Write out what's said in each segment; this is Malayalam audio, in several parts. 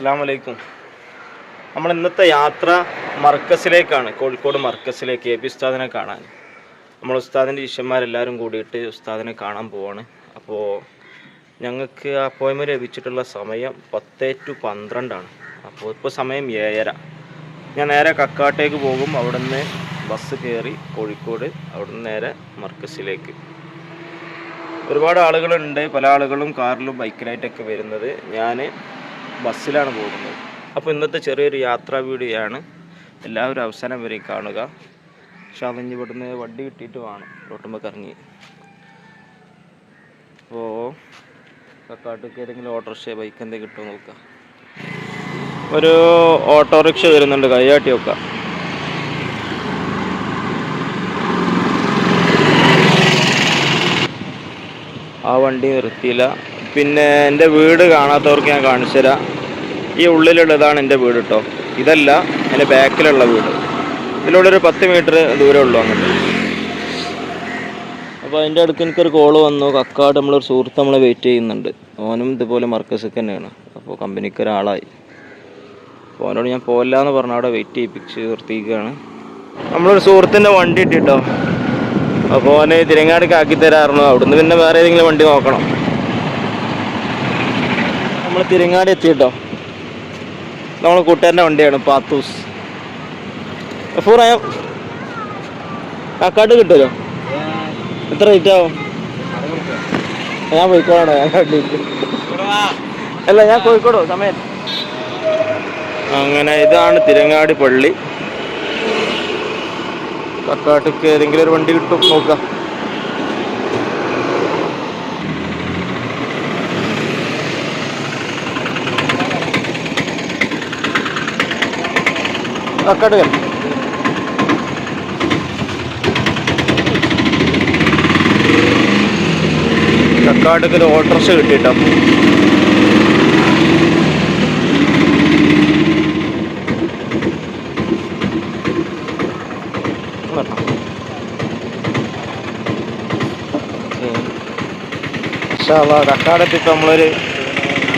അസ്സാം വലൈക്കും നമ്മൾ ഇന്നത്തെ യാത്ര മർക്കസിലേക്കാണ്. കോഴിക്കോട് മർക്കസിലേക്ക് എ പി ഉസ്താദിനെ കാണാൻ. നമ്മൾ ഉസ്താദിന്റെ ശിഷ്യന്മാരെല്ലാവരും കൂടിയിട്ട് ഉസ്താദിനെ കാണാൻ പോവാണ്. അപ്പോൾ ഞങ്ങൾക്ക് അപ്പോയിൻമെന്റ് ലഭിച്ചിട്ടുള്ള സമയം പത്ത് ടു പന്ത്രണ്ടാണ്. അപ്പോൾ ഇപ്പോൾ സമയം ഏഴര. ഞാൻ നേരെ കക്കാട്ടേക്ക് പോകും. അവിടുന്ന് ബസ് കയറി കോഴിക്കോട് അവിടുന്ന് നേരെ മർക്കസിലേക്ക്. ഒരുപാട് ആളുകളുണ്ട്. പല ആളുകളും കാറിലും ബൈക്കിലായിട്ടൊക്കെ വരുന്നത്. ഞാൻ ബസ്സിലാണ് പോകുന്നത്. അപ്പോൾ ഇന്നത്തെ ചെറിയൊരു യാത്രാ വീഡിയോ ആണ് എല്ലാവരും അവസാനം വരെ കാണുക. അതിഞ്ഞ് ഇവിടുന്ന് വണ്ടി കിട്ടിയിട്ട് വേണം. റോട്ടുമ്പോൾ ഇറങ്ങി. അപ്പോൾ കക്കാട്ടേക്ക് ഏതെങ്കിലും ഓട്ടോറിക്ഷ ബൈക്ക് എന്തെങ്കിലും കിട്ടുമോ നോക്കുക ഒരു ഓട്ടോറിക്ഷ വരുന്നുണ്ട്. കൈയാട്ടി നോക്കാം ആ വണ്ടി നിർത്തിയില്ല. പിന്നെ എന്റെ വീട് കാണാത്തവർക്ക് ഞാൻ കാണിച്ചു തരാം. ഈ ഉള്ളിലുള്ളതാണ് എന്റെ വീട് കേട്ടോ ഇതല്ല എന്റെ ബാക്കിലുള്ള വീട്. ഇതിലൂടെ ഒരു പത്ത് മീറ്റർ ദൂരമുള്ളൂ അങ്ങോട്ട്. അപ്പോൾ അതിന്റെ അടുക്ക് എനിക്കൊരു കോൾ വന്നു. കക്കാട് നമ്മളൊരു സുഹൃത്ത് നമ്മൾ വെയിറ്റ് ചെയ്യുന്നുണ്ട്. ഓനും ഇതുപോലെ മർക്കസൊക്കെ തന്നെയാണ്. അപ്പോൾ കമ്പനിക്ക് ഒരാളായി. അപ്പോൾ അവനോട് ഞാൻ പോകില്ല എന്ന് പറഞ്ഞ. അവിടെ വെയിറ്റ് ചെയ്യിപ്പിച്ച് നിർത്തിയിരിക്കുകയാണ്. നമ്മളൊരു സുഹൃത്തിന്റെ വണ്ടി ഇട്ടിട്ടോ. അപ്പോൾ അവനെ തിരങ്ങാടിക്ക് ആക്കി തരാറുണ്ട്. അവിടുന്ന് പിന്നെ വേറെ ഏതെങ്കിലും വണ്ടി നോക്കണം. നമ്മൾ തിരങ്ങാടി എത്തിയിട്ടോ? നമ്മൾ കൂട്ടുകാരന്റെ വണ്ടിയാണ് പാത്തൂസ്. ഫൂറായ കക്കാട്ട് കിട്ടുമല്ലോ? എത്ര റേറ്റ് ആവും? ഞാൻ പോയിക്കോളാണോ ഞാൻ അല്ല ഞാൻ കോഴിക്കോടോ സമയം. അങ്ങനെ ഇതാണ് തിരങ്ങാടി പള്ളി. കക്കാട്ടിക്ക് ഏതെങ്കിലും ഒരു വണ്ടി കിട്ടും നോക്കാം. കക്കാട്ട് കയറി ഓട്ടർസ് കിട്ടിയിട്ടോ? ഓട്ടോറിക്ഷ കിട്ടിട്ടോ കക്കാടെത്തിപ്പോ നമ്മളൊരു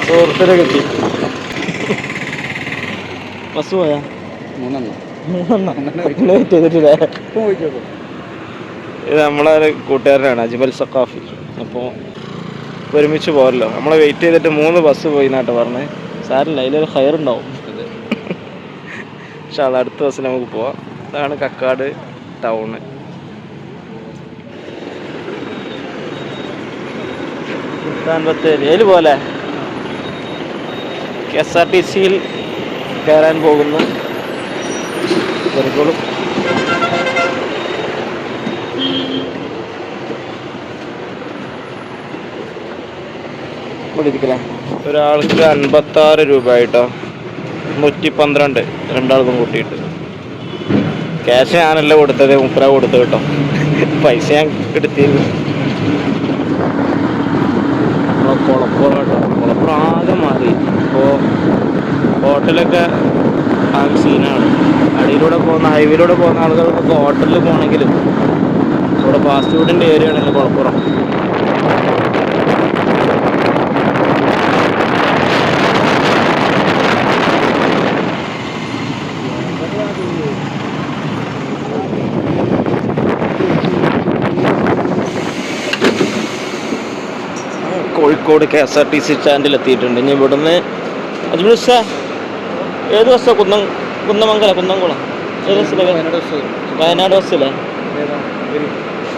സുഹൃത്തിനെ കിട്ടി. ബസ് പോയാ? മൂന്നെണ്ണം. ഇത് നമ്മളെ കൂട്ടുകാരനാണ് അജ്മൽ സക്കാഫി അപ്പോൾ ഒരുമിച്ച് പോരല്ലോ. നമ്മളെ വെയിറ്റ് ചെയ്തിട്ട് മൂന്ന് ബസ് പോയി എന്നാട്ട് പറഞ്ഞ്. സാറില്ല അതിലൊരു ഹയർ ഉണ്ടാവും. പക്ഷെ അത് അടുത്ത ബസ്സിൽ നമുക്ക് പോവാം. ഇതാണ് കക്കാട് ടൗണ് സുൽത്താൻ ബത്തേരി അതിൽ പോലെ. കെ എസ് ആർ ടി സിയിൽ കയറാൻ പോകുന്നു. കയറിക്കോളും ഒരാൾക്ക് അൻപത്തി ആറ് രൂപ ആയിട്ടോ നൂറ്റി പന്ത്രണ്ട് രണ്ടാൾക്കും കൂട്ടിയിട്ട്. ക്യാഷ് ഞാനല്ല കൊടുത്തത്? മുപ്പര കൊടുത്തു കേട്ടോ. പൈസ ഞാൻ എടുത്തിരുന്നു നമ്മളെ കുളപ്പുറം കേട്ടോ. കുളപ്പുറം ആകെ മാറി. ഇപ്പോൾ ഹോട്ടലൊക്കെ ആകെ അടിയിലൂടെ പോകുന്ന ഹൈവേയിലൂടെ പോകുന്ന ആളുകൾക്കൊക്കെ ഹോട്ടലിൽ പോകണമെങ്കിലും ഇവിടെ ഫാസ്റ്റ് ഫുഡിന്റെ ഏരിയ ആണെങ്കിൽ Kulappuram Kozhikode K S R T C സ്റ്റാൻഡിൽ എത്തിയിട്ടുണ്ട് ഇനി ഇവിടുന്ന് ഉസ്താ, ഏത് ബസ്സാണ് കുന്നം? കുന്നമംഗല കുന്നംകുളം. വയനാട് ബസ്. വയനാട് ബസ്സിലെ?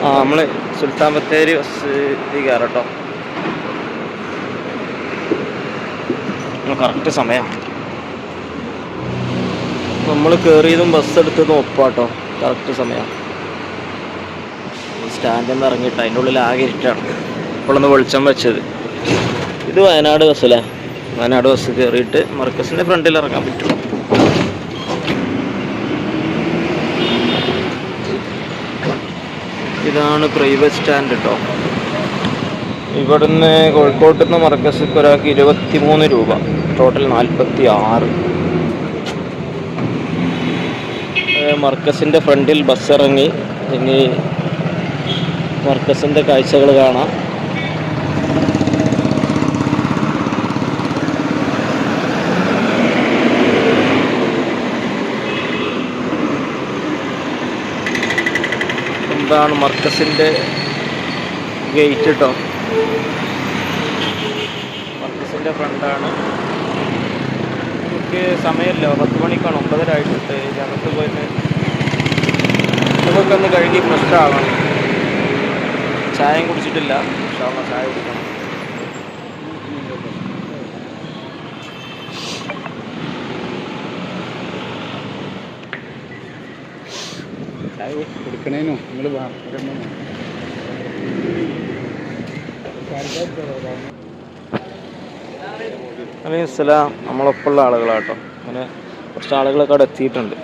ആ. നമ്മൾ സുൽത്താൻ ബത്തേരി ബസ് കയറട്ടോ കറക്റ്റ് സമയം. നമ്മൾ കയറിയതും ബസ് എടുത്തതും ഒപ്പാട്ടോ. കറക്റ്റ് സമയം. സ്റ്റാൻഡിൽ നിന്ന് ഇറങ്ങിയിട്ട് അതിന്റെ ഉള്ളിൽ ആകെ ഇരുട്ടാണ് ഇപ്പോഴൊന്ന് വെളിച്ചം വെച്ചത്. ഇത് വയനാട് ബസ്സല്ലേ വയനാട് ബസ് കയറിയിട്ട് മർക്കസിന്റെ ഫ്രണ്ടിൽ ഇറങ്ങാൻ പറ്റും ഇതാണ് പ്രൈവറ്റ് സ്റ്റാൻഡ് കേട്ടോ ഇവിടുന്ന് കോഴിക്കോട്ട് നിന്ന് മർക്കസിക്ക് ഒരാൾക്ക് ഇരുപത്തി മൂന്ന് രൂപ. ടോട്ടൽ നാൽപ്പത്തി ആറ് മർക്കസിന്റെ ഫ്രണ്ടിൽ ബസ് ഇറങ്ങി. ഇനി മർക്കസിന്റെ കാഴ്ചകൾ കാണാം. അതാണ് മർക്കസിന്റെ ഗേറ്റ് കേട്ടോ മർക്കസിന്റെ ഫ്രണ്ടാണ് നമുക്ക് സമയമില്ല. പത്ത് മണിക്കാണ്. ഒമ്പതര ആയിട്ടുണ്ട് ഞങ്ങൾക്ക് പോയിട്ട് നമുക്കൊന്ന് കഴുകി ഫ്രഷ് ആവണം. ചായയും കുടിച്ചിട്ടില്ല. പക്ഷേ ചായ കുടിക്കണം. ചായ കൊടുക്കണേനോ നിങ്ങൾ അലൈഹി സ്വലാം നമ്മളൊപ്പമുള്ള ആളുകളാട്ടോ. അങ്ങനെ കുറച്ച് ആളുകളൊക്കെ അവിടെ എത്തിയിട്ടുണ്ട്.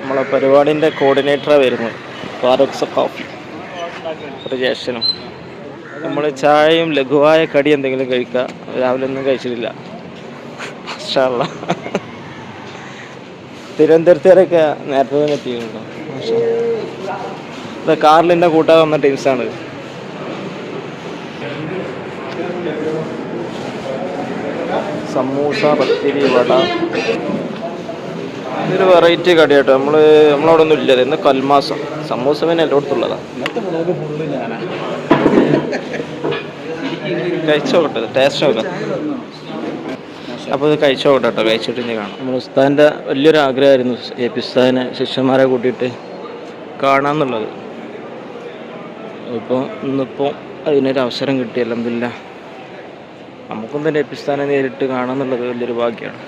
നമ്മളെ പരിപാടിന്റെ കോർഡിനേറ്ററാണ് വരുന്നത്. ഫാറൂഖ് സഖാഫ്. ഒരു ജ്യേഷ്ഠനും. നമ്മൾ ചായയും ലഘുവായ കടി എന്തെങ്കിലും കഴിക്കുക. രാവിലെ ഒന്നും കഴിച്ചിട്ടില്ല. മാഷാ അല്ലാ. തിരുവനന്തപുരത്തുകാരൊക്കെ നേരത്തെ തന്നെ എത്തിയിട്ടുണ്ടോ. ഇത് കാറിൽ എന്റെ വന്ന ടീംസാണ്. സമൂസ പത്തിരി വട. ഇതൊരു വെറൈറ്റി കടി കേട്ടോ നമ്മൾ നമ്മളവിടെ ഒന്നും ഇല്ല. ഇന്ന് കൽമാസം. സമൂസ പിന്നെ എല്ലായിടത്തുള്ളതാണ് ഇന്നത്തെ വ്ളോഗ് ഫുള്ള് ഞാനാ കഴിച്ചു നോക്കട്ടെ ടേസ്റ്റ് നോക്കാം. അപ്പോൾ ഇത് കഴിച്ചോട്ടെ നോക്കട്ടെ കേട്ടോ കഴിച്ചിട്ട് ഇനി കാണാം. നമ്മൾ ഉസ്താദിന്റെ വലിയൊരു ആഗ്രഹമായിരുന്നു എ പി ഉസ്താദിനെ ശിഷ്യന്മാരെ കൂട്ടിയിട്ട് കാണാമെന്നുള്ളത് ഇപ്പോൾ ഇന്നിപ്പോൾ അതിനൊരു അവസരം കിട്ടി അല്ലെന്നില്ല നമുക്കും തന്നെ എ പി ഉസ്താദിനെ നേരിട്ട് കാണാമെന്നുള്ളത് വലിയൊരു ഭാഗ്യമാണ്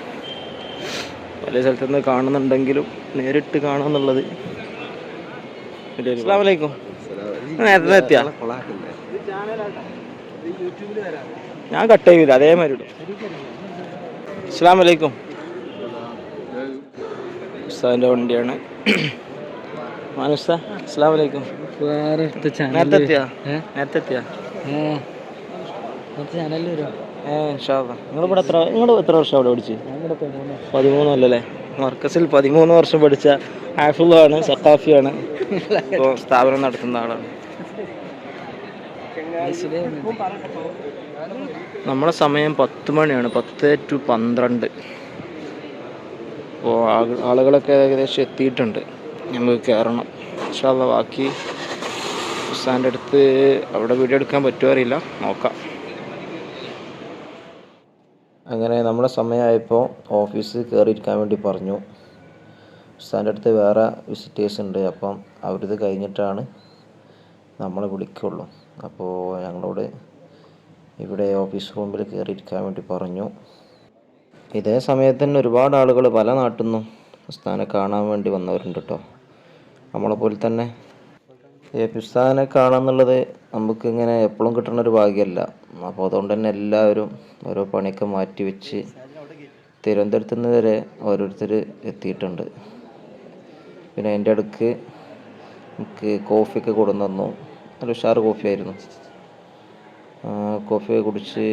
പല സ്ഥലത്തു നിന്ന് കാണുന്നുണ്ടെങ്കിലും നേരിട്ട് കാണാമെന്നുള്ളത് അസ്സാം വലൈക്കും നേരത്തെ എത്തിയാ? ഞാൻ കട്ട് ചെയ്യില്ല അതേമാതിരി ഇടും. അസ്സാം വലൈക്കും ഉസ്താദിന്റെ വണ്ടിയാണ്. മാനുസ്ത അസ്സാം വലൈക്കും ഇവിടെ എത്ര നിങ്ങൾ എത്ര വർഷം അവിടെ പഠിച്ചു? പഠിച്ച് അല്ലല്ലേ മർക്കസിൽ പതിമൂന്ന് വർഷം പഠിച്ച ആഫുള്ളാണ് സക്കാഫിയാണ് ഇപ്പോൾ സ്ഥാപനം നടത്തുന്ന ആളാണ്. നമ്മുടെ സമയം പത്ത് മണിയാണ്. പത്ത് ടു പന്ത്രണ്ട്. അപ്പോൾ ആളുകളൊക്കെ ഏകദേശം എത്തിയിട്ടുണ്ട്. നമുക്ക് കയറണം. ഇൻഷാല്ല ബാക്കി ഉസ്താന്റെ അടുത്ത് അവിടെ വീഡിയോ എടുക്കാൻ പറ്റുമോ അറിയില്ല. നോക്കാം. അങ്ങനെ നമ്മുടെ സമയമായപ്പോൾ ഓഫീസ് കയറിയിരിക്കാൻ വേണ്ടി പറഞ്ഞു. ഉസ്താന്റെ അടുത്ത് വേറെ വിസിറ്റേഴ്സ് ഉണ്ട്. അപ്പം അവരിത് കഴിഞ്ഞിട്ടാണ് നമ്മളെ വിളിക്കുള്ളൂ. അപ്പോൾ ഞങ്ങളോട് ഇവിടെ ഓഫീസ് റൂമിൽ കയറിയിരിക്കാൻ വേണ്ടി പറഞ്ഞു. ഇതേ സമയത്ത് തന്നെ ഒരുപാട് ആളുകൾ പല നാട്ടിൽ നിന്നും ഉസ്താനെ കാണാൻ വേണ്ടി വന്നവരുണ്ട് കേട്ടോ നമ്മളെ പോലെ തന്നെ എ പി ഉസ്താനെ കാണാമെന്നുള്ളത് നമുക്ക് ഇങ്ങനെ എപ്പോഴും കിട്ടുന്ന ഒരു ഭാഗ്യമല്ല. അപ്പോൾ അതുകൊണ്ട് തന്നെ എല്ലാവരും ഓരോ പണിയൊക്കെ മാറ്റി വെച്ച് തിരുവനന്തപുരത്ത് നിന്ന് വരെ ഓരോരുത്തർ എത്തിയിട്ടുണ്ട്. പിന്നെ എന്റെ അടുക്ക് എനിക്ക് കോഫിയൊക്കെ കൊണ്ടുവന്നു നല്ല ഉഷാർ കോഫി ആയിരുന്നു കോഫി കുടിച്ച്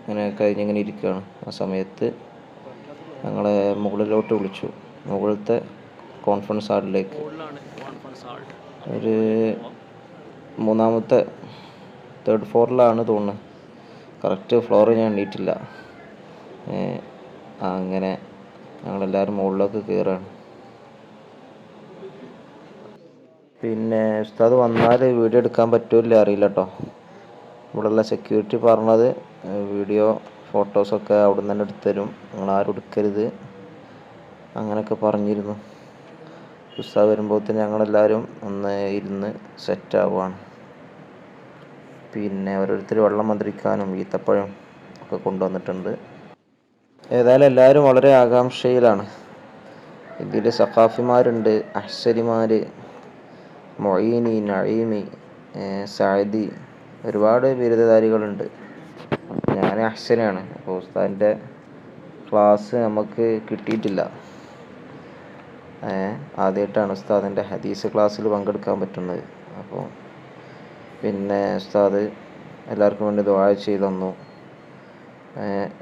ഇങ്ങനെ കഴിഞ്ഞിങ്ങനെ ഇരിക്കുകയാണ് ആ സമയത്ത് ഞങ്ങളെ മുകളിലോട്ട് വിളിച്ചു. മുകളിലത്തെ കോൺഫറൻസ് ഹാളിലേക്ക്. ഒരു മൂന്നാമത്തെ തേർഡ് ഫ്ലോറിലാണ് തോന്നുന്നത് കറക്റ്റ് ഫ്ലോർ ഞാൻ എണ്ണീട്ടില്ല അങ്ങനെ ഞങ്ങളെല്ലാവരും മുകളിലേക്ക് കയറുകയാണ്. പിന്നെ ഉസ്താദ് വന്നാൽ വീഡിയോ എടുക്കാൻ പറ്റൂല്ല അറിയില്ല കേട്ടോ ഇവിടെയുള്ള സെക്യൂരിറ്റി പറഞ്ഞത് വീഡിയോ ഫോട്ടോസൊക്കെ അവിടെ നിന്ന് തന്നെ എടുത്തു തരും. നിങ്ങൾ ആരും എടുക്കരുത്. അങ്ങനെയൊക്കെ പറഞ്ഞിരുന്നു. ഉസ്താദ് വരുമ്പോഴത്തേന് ഞങ്ങളെല്ലാവരും ഒന്ന് ഇരുന്ന് സെറ്റ് ആവുകയാണ് പിന്നെ ഓരോരുത്തർ വെള്ളം മന്ത്രിക്കാനും ഈത്തപ്പഴം ഒക്കെ കൊണ്ടുവന്നിട്ടുണ്ട്. ഏതായാലും എല്ലാവരും വളരെ ആകാംക്ഷയിലാണ്. ഇതിൽ സഖാഫിമാരുണ്ട് അഹ്സരിമാർ മൊയ്നി നഴീമി സാദി ഒരുപാട് ബിരുദധാരികളുണ്ട്. ഞാൻ അഹ്സനാണ്. അപ്പോൾ ഉസ്താദിന്റെ ക്ലാസ് നമുക്ക് കിട്ടിയിട്ടില്ല. ആദ്യമായിട്ടാണ് ഉസ്താദിന്റെ ഹദീസ് ക്ലാസ്സിൽ പങ്കെടുക്കാൻ പറ്റുന്നത്. അപ്പോൾ പിന്നെ ഉസ്താദ് എല്ലാവർക്കും വേണ്ടി ദുആ ചെയ്ത് തന്നു.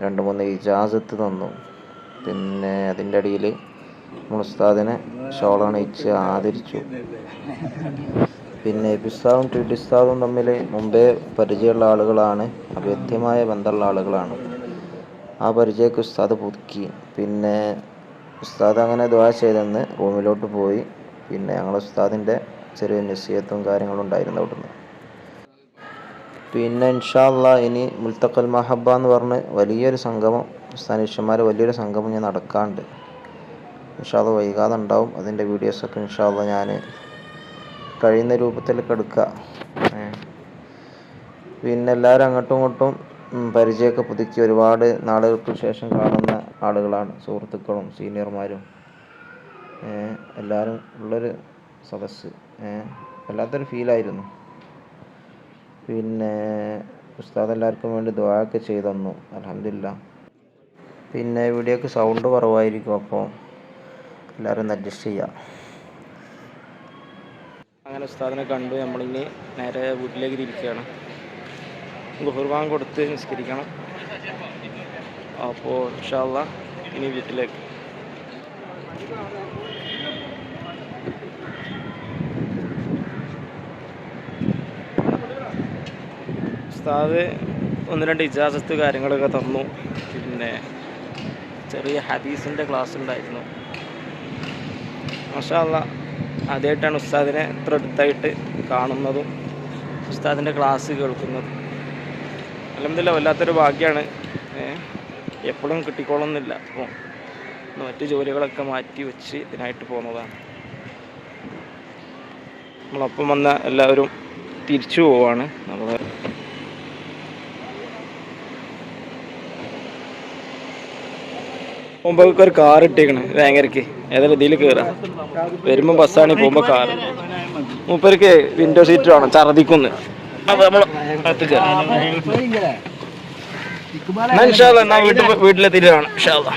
രണ്ട് മൂന്ന് ഇജാസത്ത് തന്നു. പിന്നെ അതിന്റെ അടിയിൽ നമ്മൾ ഉസ്താദിനെ ഷോളണിച്ച് ആദരിച്ചു. പിന്നെ എബിസ്താവും ടിഡിസ്താവും തമ്മിൽ മുമ്പേ പരിചയമുള്ള ആളുകളാണ്. അഭേദ്യമായ ബന്ധമുള്ള ആളുകളാണ്. ആ പരിചയക്ക് ഉസ്താദ് പുതുക്കി. പിന്നെ ഉസ്താദ് അങ്ങനെ ദ്വാ ചെയ്തെന്ന് റൂമിലോട്ട് പോയി. പിന്നെ ഞങ്ങൾ ഉസ്താദിന്റെ ചെറിയ നിശ്ചയത്വം കാര്യങ്ങളും ഉണ്ടായിരുന്നു അവിടുന്ന്. പിന്നെ ഇൻഷാല്ല ഇനി മുൽത്തക്കൽ മഹബ എന്ന് പറഞ്ഞ് വലിയൊരു സംഗമം സ്ഥാനീഷ്യന്മാർ വലിയൊരു സംഗമം ഞാൻ നടക്കാണ്ട് ഇൻഷാല്ല വൈകാതെ ഉണ്ടാവും അതിന്റെ വീഡിയോസൊക്കെ ഇൻഷാല്ല ഞാൻ കഴിയുന്ന രൂപത്തിലൊക്കെ എടുക്കുക പിന്നെ എല്ലാവരും അങ്ങോട്ടും ഇങ്ങോട്ടും പരിചയമൊക്കെ പുതുക്കി ഒരുപാട് നാളുകൾക്ക് ശേഷം കാണുന്ന ആളുകളാണ്. സുഹൃത്തുക്കളും സീനിയർമാരും. എല്ലാവരും ഉള്ളൊരു സദസ്സ്. വല്ലാത്തൊരു ഫീലായിരുന്നു. പിന്നെ ഉസ്താദ് എല്ലാവർക്കും വേണ്ടി ദ്വായൊക്കെ ചെയ്തു തന്നു. അലഹമില്ല പിന്നെ വീഡിയോക്ക് സൗണ്ട് കുറവായിരിക്കും അപ്പോൾ എല്ലാവരും ഒന്ന് അഡ്ജസ്റ്റ് ചെയ്യാം. അങ്ങനെ ഉസ്താദിനെ കണ്ടു. നമ്മളിനി നേരെ വീട്ടിലേക്ക് തിരിക്കുകയാണ്. ഗുഹർവാൻ കൊടുത്ത് നിസ്കരിക്കണം. അപ്പോൾ ഇൻഷാല്ല ഇനി വീട്ടിലേക്ക്. ഉസ്താദ് ഒന്ന് രണ്ട് ഇജാസത്ത് കാര്യങ്ങളൊക്കെ തന്നു. പിന്നെ ചെറിയ ഹദീസിന്റെ ക്ലാസ് ഉണ്ടായിരുന്നു മഷാല്ല ആദ്യമായിട്ടാണ് ഉസ്താദിനെ ഇത്ര അടുത്തായിട്ട് കാണുന്നതും ഉസ്താദിന്റെ ക്ലാസ് കേൾക്കുന്നതും. അലഹമില്ല വല്ലാത്തൊരു ഭാഗ്യമാണ് എപ്പോഴും കിട്ടിക്കോളുന്നില്ല. അപ്പോൾ മറ്റു ജോലികളൊക്കെ മാറ്റി വെച്ച് ഇതിനായിട്ട് പോകുന്നതാണ്. നമ്മളൊപ്പം വന്ന എല്ലാവരും തിരിച്ചു പോവാണ്. നമ്മൾ പോകുമ്പോൾ ഒരു കാർ ഇട്ടേക്കണ് വേങ്ങരക്ക് ഏതായാലും ഇതിൽ കയറാം വരുമ്പോൾ ബസ്സാണ് പോകുമ്പോൾ കാർ മൂപ്പർക്ക് വിൻഡോ സീറ്റ് വേണം ഛർദിക്കുന്ന് മനുഷ്യ വീട്ടിലെത്തിയിട്ടാണ് അല്ലാ.